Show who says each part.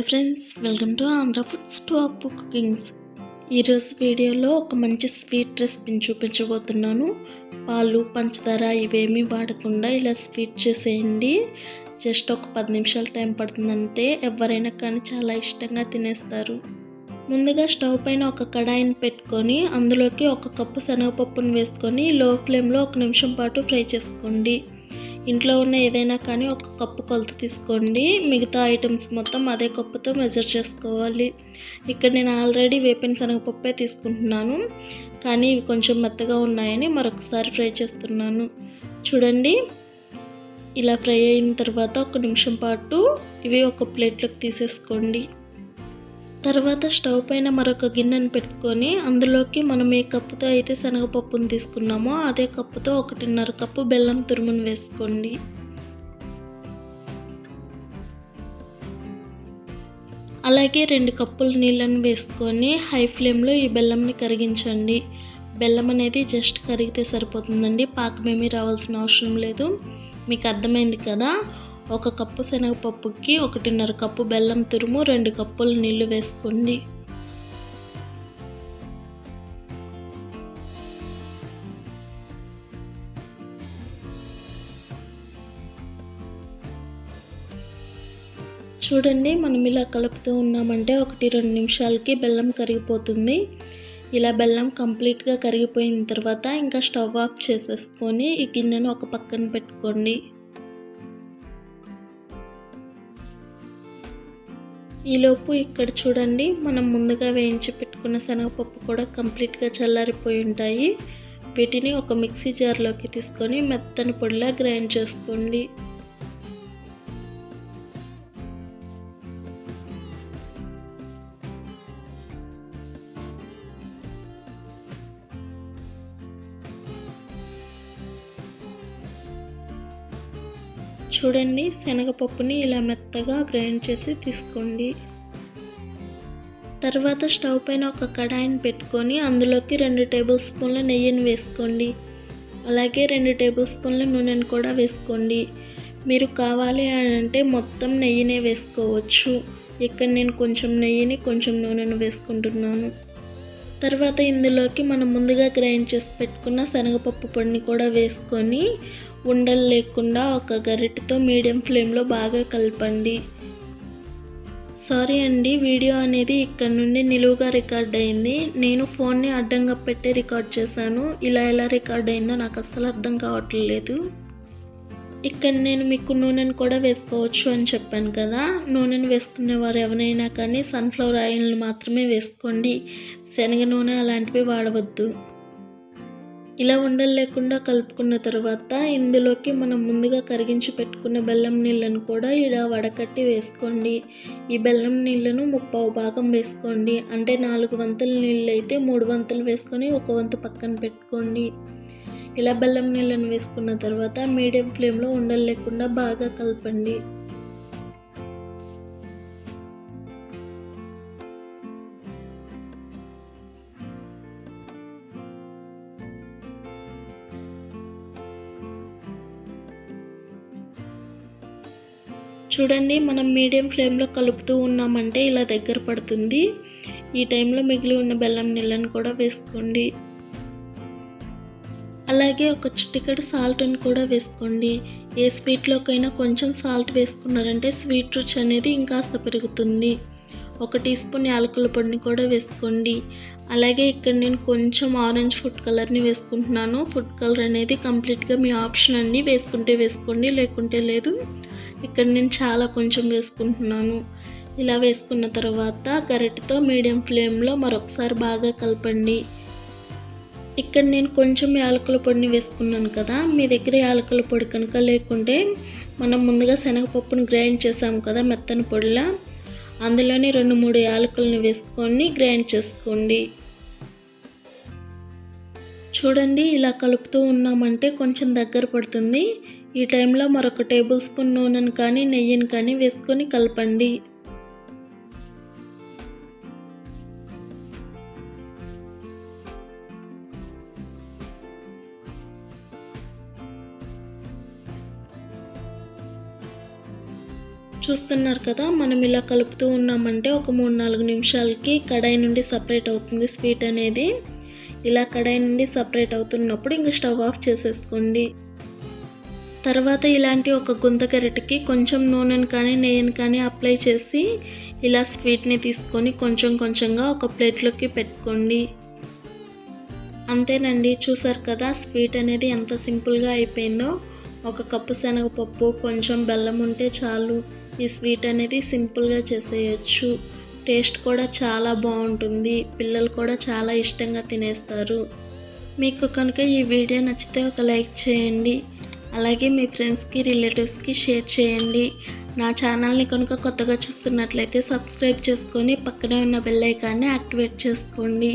Speaker 1: hi friends welcome to Andhra food stop cookings ఈరోజు వీడియోలో ఒక మంచి స్వీట్ రెసిపీని చూపించబోతున్నాను పాలు పంచదార ఇవేమీ వాడకుండా ఇలా స్వీట్ చేసేయండి జస్ట్ ఒక పది నిమిషాలు టైం పడుతుందంటే ఎవరైనా కానీ చాలా ఇష్టంగా తినేస్తారు ముందుగా స్టవ్ పైన ఒక కడాయిని పెట్టుకొని అందులోకి ఒక కప్పు శనగపప్పును వేసుకొని లో ఫ్లేమ్లో ఒక నిమిషం పాటు ఫ్రై చేసుకోండి ఇంట్లో ఉన్న ఏదైనా కానీ ఒక కప్పు కొలత తీసుకోండి మిగతా ఐటమ్స్ మొత్తం అదే కప్పుతో మెజర్ చేసుకోవాలి ఇక్కడ నేను ఆల్రెడీ వేపిన శనగపప్పే తీసుకుంటున్నాను కానీ ఇవి కొంచెం మెత్తగా ఉన్నాయని మరొకసారి ఫ్రై చేస్తున్నాను చూడండి ఇలా ఫ్రై అయిన తర్వాత ఒక నిమిషం పాటు ఇవి ఒక ప్లేట్లోకి తీసేసుకోండి తర్వాత స్టవ్ పైన మరొక గిన్నెను పెట్టుకొని అందులోకి మనం ఏ కప్పుతో అయితే శనగపప్పును తీసుకున్నామో అదే కప్పుతో ఒకటిన్నర కప్పు బెల్లం తురుమును వేసుకోండి అలాగే రెండు కప్పులు నీళ్ళను వేసుకొని హై ఫ్లేమ్లో ఈ బెల్లంని కరిగించండి బెల్లం అనేది జస్ట్ కరిగితే సరిపోతుందండి పాకమేమీ రావాల్సిన అవసరం లేదు మీకు అర్థమైంది కదా ఒక కప్పు శనగపప్పుకి ఒకటిన్నర కప్పు బెల్లం తురుము రెండు కప్పులు నీళ్లు వేసుకోండి చూడండి మనం ఇలా కలుపుతూ ఉన్నామంటే ఒకటి రెండు నిమిషాలకి బెల్లం కరిగిపోతుంది ఇలా బెల్లం కంప్లీట్గా కరిగిపోయిన తర్వాత ఇంకా స్టవ్ ఆఫ్ చేసేసుకొని ఈ గిన్నెను ఒక పక్కన పెట్టుకోండి ఈలోపు ఇక్కడ చూడండి మనం ముందుగా వేయించి పెట్టుకున్న శనగపప్పు కూడా కంప్లీట్గా చల్లారిపోయి ఉంటాయి వీటిని ఒక మిక్సీ జార్లోకి తీసుకొని మెత్తని పొడిలా గ్రైండ్ చేసుకోండి చూడండి శనగపప్పుని ఇలా మెత్తగా గ్రైండ్ చేసి తీసుకోండి తర్వాత స్టవ్ పైన ఒక కడాయిని పెట్టుకొని అందులోకి రెండు టేబుల్ స్పూన్ల నెయ్యిని వేసుకోండి అలాగే రెండు టేబుల్ స్పూన్ల నూనెను కూడా వేసుకోండి మీరు కావాలి అని అంటే మొత్తం నెయ్యినే వేసుకోవచ్చు ఇక్కడ నేను కొంచెం నెయ్యిని కొంచెం నూనెను వేసుకుంటున్నాను తర్వాత ఇందులోకి మనం ముందుగా గ్రైండ్ చేసి పెట్టుకున్న శనగపప్పు పొడిని కూడా వేసుకొని ఉండలు లేకుండా ఒక గరిటతో మీడియం ఫ్లేమ్లో బాగా కలపండి సారీ అండి వీడియో అనేది ఇక్కడ నుండి నిలువుగా రికార్డ్ అయింది నేను ఫోన్ని అడ్డంగా పెట్టి రికార్డ్ చేశాను ఇలా ఎలా రికార్డ్ అయిందో నాకు అస్సలు అర్థం కావట్లేదు ఇక్కడ నేను మీకు నూనెను కూడా వేసుకోవచ్చు అని చెప్పాను కదా నూనెను వేసుకునేవారు ఎవరైనా కానీ సన్ఫ్లవర్ ఆయిల్ని మాత్రమే వేసుకోండి శనగ నూనె అలాంటివి వాడవద్దు ఇలా ఉండలు లేకుండా కలుపుకున్న తర్వాత ఇందులోకి మనం ముందుగా కరిగించి పెట్టుకున్న బెల్లం నీళ్ళను కూడా ఇలా వడకట్టి వేసుకోండి ఈ బెల్లం నీళ్ళను ముప్పావు భాగం వేసుకోండి అంటే నాలుగు వంతుల నీళ్ళు అయితే మూడు వంతులు వేసుకొని ఒక వంతు పక్కన పెట్టుకోండి ఇలా బెల్లం నీళ్ళను వేసుకున్న తర్వాత మీడియం ఫ్లేమ్లో ఉండలు లేకుండా బాగా కలపండి చూడండి మనం మీడియం ఫ్లేమ్లో కలుపుతూ ఉన్నామంటే ఇలా దగ్గర పడుతుంది ఈ టైంలో మిగిలి ఉన్న బెల్లం నీళ్ళని కూడా వేసుకోండి అలాగే ఒక చిటికెడు అని కూడా వేసుకోండి ఏ స్వీట్లోకైనా కొంచెం సాల్ట్ వేసుకున్నారంటే స్వీట్ రుచి అనేది ఇంకాస్త పెరుగుతుంది ఒక టీ స్పూన్ యాలకుల పొడిని కూడా వేసుకోండి అలాగే ఇక్కడ నేను కొంచెం ఆరెంజ్ ఫుడ్ కలర్ని వేసుకుంటున్నాను ఫుడ్ కలర్ అనేది కంప్లీట్గా మీ ఆప్షన్ అన్నీ వేసుకుంటే వేసుకోండి లేకుంటే లేదు ఇక్కడ నేను చాలా కొంచెం వేసుకుంటున్నాను ఇలా వేసుకున్న తర్వాత గరిటెతో మీడియం ఫ్లేమ్లో మరొకసారి బాగా కలపండి ఇక్కడ నేను కొంచెం యాలకుల పొడిని వేసుకున్నాను కదా మీ దగ్గర యాలకుల పొడి కనుక లేకుంటే మనం ముందుగా శనగపప్పును గ్రైండ్ చేసాము కదా మెత్తని పొడిలా అందులోనే రెండు మూడు యాలకులను వేసుకొని గ్రైండ్ చేసుకోండి చూడండి ఇలా కలుపుతూ ఉన్నామంటే కొంచెం దగ్గర పడుతుంది ఈ టైంలో మరొక టేబుల్ స్పూన్ నూనెను కానీ నెయ్యిని కానీ వేసుకొని కలపండి చూస్తున్నారు కదా మనం ఇలా కలుపుతూ ఉన్నామంటే ఒక మూడు నాలుగు నిమిషాలకి కడాయి నుండి సపరేట్ అవుతుంది స్వీట్ అనేది ఇలా కడాయి నుండి సపరేట్ అవుతున్నప్పుడు ఇంక స్టవ్ ఆఫ్ చేసేసుకోండి తర్వాత ఇలాంటి ఒక గుంత గరిటకి కొంచెం నూనెను కానీ నెయ్యిని కానీ అప్లై చేసి ఇలా స్వీట్ని తీసుకొని కొంచెం కొంచెంగా ఒక ప్లేట్లోకి పెట్టుకోండి అంతేనండి చూసారు కదా స్వీట్ అనేది ఎంత సింపుల్గా అయిపోయిందో ఒక కప్పు శనగపప్పు కొంచెం బెల్లం ఉంటే చాలు ఈ స్వీట్ అనేది సింపుల్గా చేసేయచ్చు టేస్ట్ కూడా చాలా బాగుంటుంది పిల్లలు కూడా చాలా ఇష్టంగా తినేస్తారు మీకు కనుక ఈ వీడియో నచ్చితే ఒక లైక్ చేయండి అలాగే మీ ఫ్రెండ్స్కి రిలేటివ్స్కి షేర్ చేయండి నా ఛానల్ని కనుక కొత్తగా చూస్తున్నట్లయితే సబ్స్క్రైబ్ చేసుకొని పక్కనే ఉన్న బెల్ ఐకాన్ని యాక్టివేట్ చేసుకోండి